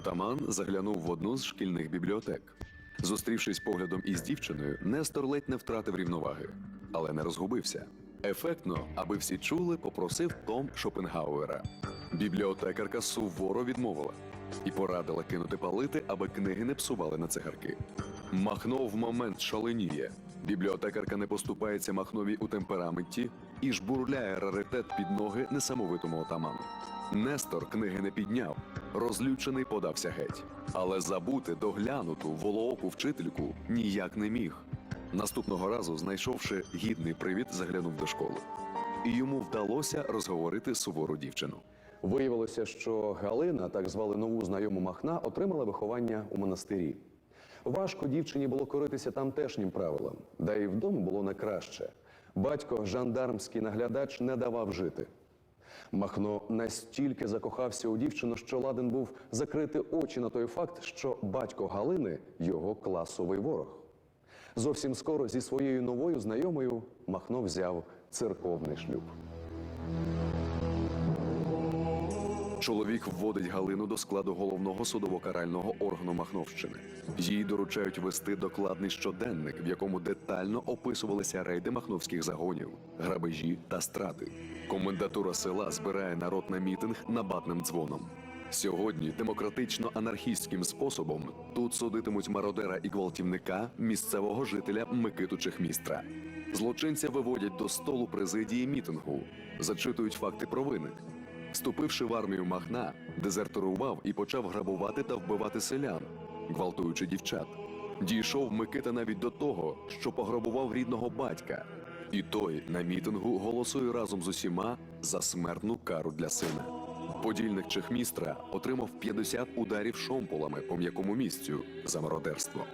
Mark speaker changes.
Speaker 1: Отаман заглянув в одну з шкільних бібліотек. Зустрівшись поглядом із дівчиною, Нестор ледь не втратив рівноваги, але не розгубився. Ефектно, аби всі чули, попросив Том Шопенгауера. Бібліотекарка суворо відмовила і порадила кинути палити, аби книги не псували на цигарки. Махно в момент шаленіє. Бібліотекарка не поступається Махнові у темпераменті і жбурляє раритет під ноги несамовитому отаману. Нестор книги не підняв, розлючений подався геть. Але забути доглянуту волооку вчительку ніяк не міг. Наступного разу, знайшовши гідний привід, заглянув до школи. І йому вдалося розговорити сувору дівчину.
Speaker 2: Виявилося, що Галина, так звали нову знайому Махна, отримала виховання у монастирі. Важко дівчині було коритися тамтешнім правилам, да і вдома було не краще. Батько, жандармський наглядач, не давав жити. Махно настільки закохався у дівчину, що ладен був закрити очі на той факт, що батько Галини його класовий ворог. Зовсім скоро зі своєю новою знайомою Махно взяв церковний шлюб.
Speaker 1: Чоловік вводить Галину до складу головного судово-карального органу Махновщини. Їй доручають вести докладний щоденник, в якому детально описувалися рейди махновських загонів, грабежі та страти. Комендатура села збирає народ на мітинг набатним дзвоном. Сьогодні демократично-анархістським способом тут судитимуть мародера і гвалтівника місцевого жителя Микиту Чехмістра. Злочинця виводять до столу президії мітингу, зачитують факти провини. Вступивши в армію Махна, дезертирував і почав грабувати та вбивати селян, гвалтуючи дівчат. Дійшов Микита навіть до того, що пограбував рідного батька. І той на мітингу голосує разом з усіма за смертну кару для сина. Подільник Чехмістра отримав 50 ударів шомполами по м'якому місцю за мародерство.